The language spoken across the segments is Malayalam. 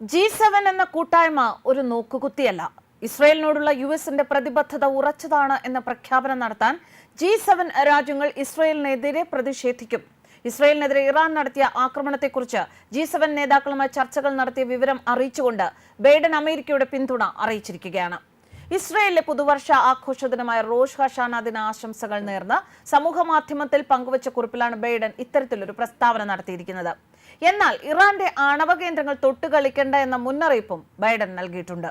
ജി സെവൻ എന്ന കൂട്ടായ്മ ഒരു നോക്കുകുത്തിയല്ല. ഇസ്രയേലിനോടുള്ള യു എസിന്റെ പ്രതിബദ്ധത ഉറച്ചതാണ് എന്ന പ്രഖ്യാപനം നടത്താൻ ജി സെവൻ രാജ്യങ്ങൾ ഇസ്രയേലിനെതിരെ പ്രതിഷേധിക്കും. ഇസ്രയേലിനെതിരെ ഇറാൻ നടത്തിയ ആക്രമണത്തെക്കുറിച്ച് ജി സെവൻ നേതാക്കളുമായി ചർച്ചകൾ നടത്തിയ വിവരം അറിയിച്ചുകൊണ്ട് ബൈഡൻ അമേരിക്കയുടെ പിന്തുണ അറിയിച്ചിരിക്കുകയാണ്. ഇസ്രയേലിലെ പുതുവർഷ ആഘോഷ ദിനമായ റോഷ് ഹഷാന ദിന ആശംസകൾ നേർന്ന് സമൂഹ മാധ്യമത്തിൽ പങ്കുവച്ച കുറിപ്പിലാണ് ബൈഡൻ ഇത്തരത്തിലൊരു പ്രസ്താവന നടത്തിയിരിക്കുന്നത്. എന്നാൽ ഇറാന്റെ ആണവ കേന്ദ്രങ്ങൾ തൊട്ടുകളിക്കേണ്ട എന്ന മുന്നറിയിപ്പും ബൈഡൻ നൽകിയിട്ടുണ്ട്.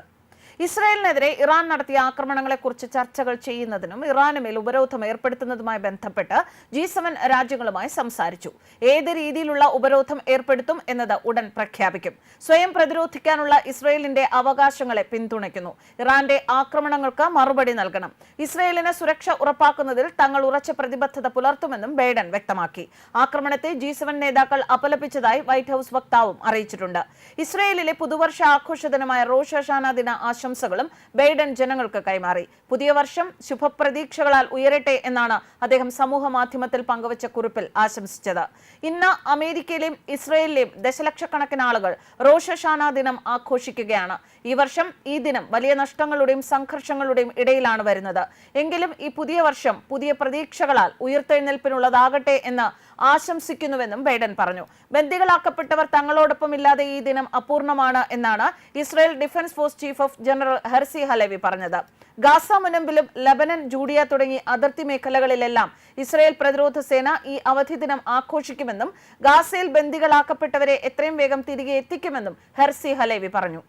ഇസ്രയേലിനെതിരെ ഇറാൻ നടത്തിയ ആക്രമണങ്ങളെക്കുറിച്ച് ചർച്ചകൾ ചെയ്യുന്നതിനും ഇറാനുമേൽ ഉപരോധം ഏർപ്പെടുത്തുന്നതുമായി ബന്ധപ്പെട്ട് ജി സെവൻ രാജ്യങ്ങളുമായി സംസാരിച്ചു. ഏത് രീതിയിലുള്ള ഉപരോധം ഏർപ്പെടുത്തും എന്നത് ഉടൻ പ്രഖ്യാപിക്കും. സ്വയം പ്രതിരോധിക്കാനുള്ള ഇസ്രയേലിന്റെ അവകാശങ്ങളെ പിന്തുണയ്ക്കുന്നു. ഇറാന്റെ ആക്രമണങ്ങൾക്ക് മറുപടി നൽകണം. ഇസ്രയേലിന് സുരക്ഷ ഉറപ്പാക്കുന്നതിൽ തങ്ങൾ ഉറച്ച പ്രതിബദ്ധത പുലർത്തുമെന്നും ബൈഡൻ വ്യക്തമാക്കി. ആക്രമണത്തെ ജി സെവൻ നേതാക്കൾ അപലപിച്ചതായി വൈറ്റ് ഹൌസ് വക്താവും അറിയിച്ചിട്ടുണ്ട്. ഇസ്രയേലിലെ പുതുവർഷ ആഘോഷ ദിനമായ റോഷാന ദിന ദിന ആശംസകളും ബൈഡൻ ജനങ്ങൾക്ക് കൈമാറി. പുതിയ വർഷം ശുഭപ്രതീക്ഷകളാൽ ഉയരട്ടെ എന്നാണ് അദ്ദേഹം സമൂഹ മാധ്യമത്തിൽ പങ്കുവച്ച കുറിപ്പിൽ ആശംസിച്ചത്. ഇന്ന് അമേരിക്കയിലെയും ഇസ്രയേലിലെയും ദശലക്ഷക്കണക്കിന് ആളുകൾ റോഷഷാന ദിനം ആഘോഷിക്കുകയാണ്. ഈ വർഷം ഈ ദിനം വലിയ നഷ്ടങ്ങളുടെയും സംഘർഷങ്ങളുടെയും ഇടയിലാണ് വരുന്നത്. എങ്കിലും ഈ പുതിയ വർഷം പുതിയ പ്രതീക്ഷകളാൽ ഉയർത്തെഴുന്നേൽപ്പിനുള്ളതാകട്ടെ എന്ന് ആശംസിക്കുന്നുവെന്നും ബൈഡൻ പറഞ്ഞു. ബന്ദികളാക്കപ്പെട്ടവർ തങ്ങളോടൊപ്പം ഇല്ലാതെ ഈ ദിനം അപൂർണമാണ് എന്നാണ് Israel defence force chief of general Herzi Halevi പറഞ്ഞത്. ഗാസ മുനമ്പിലും ലബനൻ ജൂഡിയ തുടങ്ങി അതിർത്തി മേഖലകളിലെല്ലാം ഇസ്രായേൽ പ്രതിരോധ സേന ഈ അവധി ദിനം ആഘോഷിക്കുമെന്നും ഗാസയിൽ ബന്ദികളാക്കപ്പെട്ടവരെ എത്രയും വേഗം തിരികെ എത്തിക്കുമെന്നും ഹെർസി ഹലേവി പറഞ്ഞു.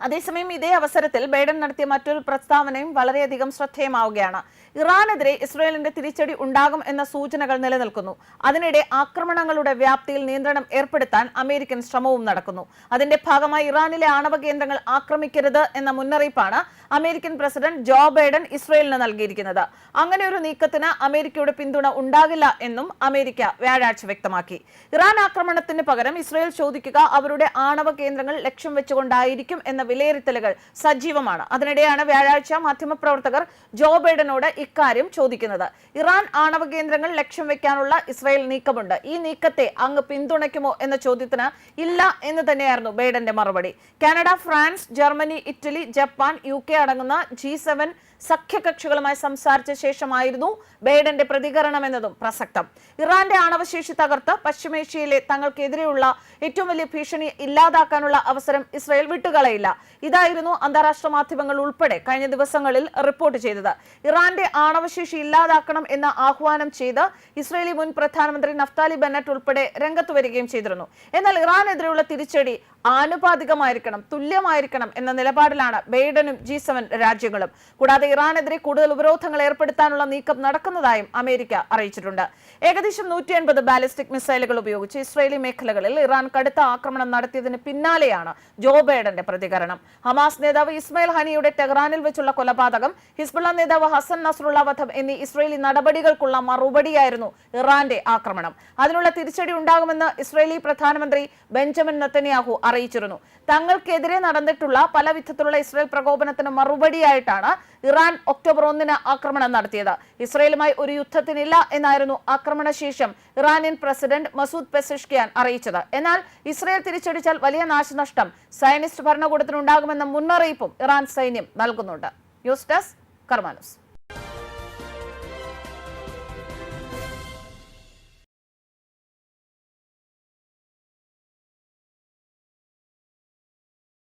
അതേസമയം ഇതേ അവസരത്തിൽ ബൈഡൻ നടത്തിയ മറ്റൊരു പ്രസ്താവനയും വളരെയധികം ശ്രദ്ധേയമാവുകയാണ്. ഇറാനെതിരെ ഇസ്രയേലിന്റെ തിരിച്ചടി ഉണ്ടാകും എന്ന സൂചനകൾ നിലനിൽക്കുന്നു. അതിനിടെ ആക്രമണങ്ങളുടെ വ്യാപ്തിയിൽ നിയന്ത്രണം ഏർപ്പെടുത്താൻ അമേരിക്കൻ ശ്രമവും നടക്കുന്നു. അതിന്റെ ഭാഗമായി ഇറാനിലെ ആണവ കേന്ദ്രങ്ങൾ ആക്രമിക്കരുത് എന്ന മുന്നറിയിപ്പാണ് അമേരിക്കൻ പ്രസിഡന്റ് ജോ ബൈഡൻ ഇസ്രയേലിന് നൽകിയിരിക്കുന്നത്. അങ്ങനെ ഒരു നീക്കത്തിന് അമേരിക്കയുടെ പിന്തുണ ഉണ്ടാകില്ല എന്നും അമേരിക്ക വ്യാഴാഴ്ച വ്യക്തമാക്കി. ഇറാൻ ആക്രമണത്തിന് പകരം ഇസ്രയേൽ ചോദിക്കുക അവരുടെ ആണവ കേന്ദ്രങ്ങൾ ലക്ഷ്യം വെച്ചുകൊണ്ടായിരിക്കും എന്ന വിലയിരുത്തലുകൾ സജീവമാണ്. അതിനിടെയാണ് വ്യാഴാഴ്ച മാധ്യമപ്രവർത്തകർ ജോ ബൈഡനോട് ഇക്കാര്യം ചോദിക്കുന്നത്. ഇറാൻ ആണവ കേന്ദ്രങ്ങൾ ലക്ഷ്യം വെക്കാനുള്ള ഇസ്രായേൽ നീക്കമുണ്ട്. ഈ നീക്കത്തെ അങ്ങ് പിന്തുണയ്ക്കുമോ എന്ന ചോദ്യത്തിന് ഇല്ല എന്ന് തന്നെയായിരുന്നു ബൈഡന്റെ മറുപടി. Canada France Germany Italy Japan U അടങ്ങുന്ന ജി സഖ്യകക്ഷികളുമായി സംസാരിച്ച ശേഷമായിരുന്നു ബൈഡന്റെ പ്രതികരണം എന്നതും പ്രസക്തം. ഇറാന്റെ ആണവശേഷി തകർത്ത് പശ്ചിമേഷ്യയിലെ തങ്ങൾക്കെതിരെയുള്ള ഏറ്റവും വലിയ ഭീഷണി ഇല്ലാതാക്കാനുള്ള അവസരം ഇസ്രായേൽ വിട്ടുകളയില്ല. ഇതായിരുന്നു അന്താരാഷ്ട്ര മാധ്യമങ്ങൾ ഉൾപ്പെടെ കഴിഞ്ഞ ദിവസങ്ങളിൽ റിപ്പോർട്ട് ചെയ്തത്. ഇറാന്റെ ആണവശേഷി ഇല്ലാതാക്കണം എന്ന ആഹ്വാനം ചെയ്ത് ഇസ്രയേലി മുൻ പ്രധാനമന്ത്രി നഫ്താലി ബെന്നറ്റ് ഉൾപ്പെടെ രംഗത്ത് വരികയും ചെയ്തിരുന്നു. എന്നാൽ ഇറാനെതിരെയുള്ള തിരിച്ചടി ആനുപാതികമായിരിക്കണം തുല്യമായിരിക്കണം എന്ന നിലപാടിലാണ് ബൈഡനും ജി സെവൻ രാജ്യങ്ങളും. കൂടാതെ ഇറാനെതിരെ കൂടുതൽ ഉപരോധങ്ങൾ ഏർപ്പെടുത്താനുള്ള നീക്കം നടക്കുന്നതായും അമേരിക്ക അറിയിച്ചിട്ടുണ്ട്. ഏകദേശം നൂറ്റി എൺപത് ബാലിസ്റ്റിക് മിസൈലുകൾ ഉപയോഗിച്ച് ഇസ്രയേലി മേഖലകളിൽ ഇറാൻ കടുത്ത ആക്രമണം നടത്തിയതിന് പിന്നാലെയാണ് ജോ ബൈഡന്റെ പ്രതികരണം. ഹമാസ് നേതാവ് ഇസ്മയിൽ ഹനിയുടെ ടെഹ്റാനിൽ വെച്ചുള്ള കൊലപാതകം ഹിസ്ബുള്ള നേതാവ് ഹസൻ നസ്രുള്ള വധം എന്നീ ഇസ്രയേലി നടപടികൾക്കുള്ള മറുപടിയായിരുന്നു ഇറാന്റെ ആക്രമണം. അതിനുള്ള തിരിച്ചടി ഉണ്ടാകുമെന്ന് ഇസ്രയേലി പ്രധാനമന്ത്രി ബെഞ്ചമിൻ നെത്തന്യാഹു അറിയിച്ചിരുന്നു. തങ്ങൾക്കെതിരെ നടന്നിട്ടുള്ള പല വിധത്തിലുള്ള ഇസ്രയേൽ പ്രകോപനത്തിന് മറുപടിയായിട്ടാണ് ഇറാൻ ഒക്ടോബർ ഒന്നിന് ആക്രമണം നടത്തിയത്. ഇസ്രയേലുമായി ഒരു യുദ്ധത്തിനില്ല എന്നായിരുന്നു ആക്രമണ ശേഷം ഇറാനിയൻ പ്രസിഡന്റ് മസൂദ് പെസിഷ്കിയാൻ അറിയിച്ചത്. എന്നാൽ ഇസ്രയേൽ തിരിച്ചടിച്ചാൽ വലിയ നാശനഷ്ടം സയനിസ്റ്റ് ഭരണകൂടത്തിനുണ്ടാകുമെന്ന മുന്നറിയിപ്പും ഇറാൻ സൈന്യം നൽകുന്നുണ്ട്. News desk Karma News.